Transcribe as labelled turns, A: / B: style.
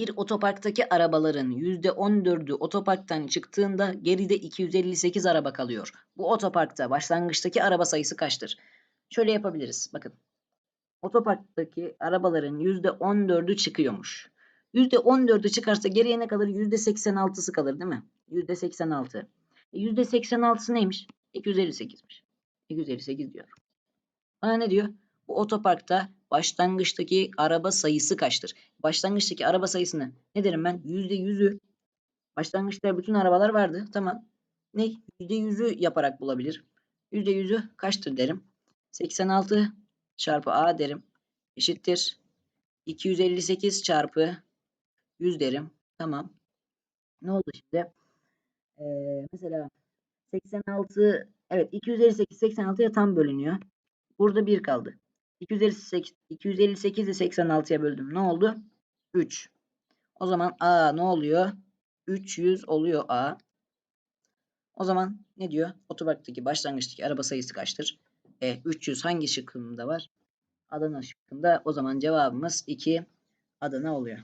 A: Bir otoparktaki arabaların %14'ü otoparktan çıktığında geride 258 araba kalıyor. Bu otoparkta başlangıçtaki araba sayısı kaçtır? Şöyle yapabiliriz. Bakın. Otoparktaki arabaların %14'ü çıkıyormuş. %14'ü çıkarsa geriye ne kalır? %86'sı kalır değil mi? %86. E %86'sı neymiş? 258'miş. 258 diyor. Bana ne diyor? Bu otoparkta başlangıçtaki araba sayısı kaçtır? Başlangıçtaki araba sayısını ne derim ben? %100'ü başlangıçta bütün arabalar vardı. Tamam. Ne? %100'ü yaparak bulabilir. %100'ü kaçtır derim. 86 çarpı A derim. Eşittir. 258 çarpı 100 derim. Tamam. Ne oldu şimdi? Ee, mesela 86 evet 258 86'ya tam bölünüyor. Burada 1 kaldı. 258 258 ile 86'ya böldüm. Ne oldu? 3. O zaman A ne oluyor? 300 oluyor A. O zaman ne diyor? Otoparktaki başlangıçtaki araba sayısı kaçtır? E 300 hangi şıkkında var? Adana şıkkında. O zaman cevabımız 2 Adana oluyor.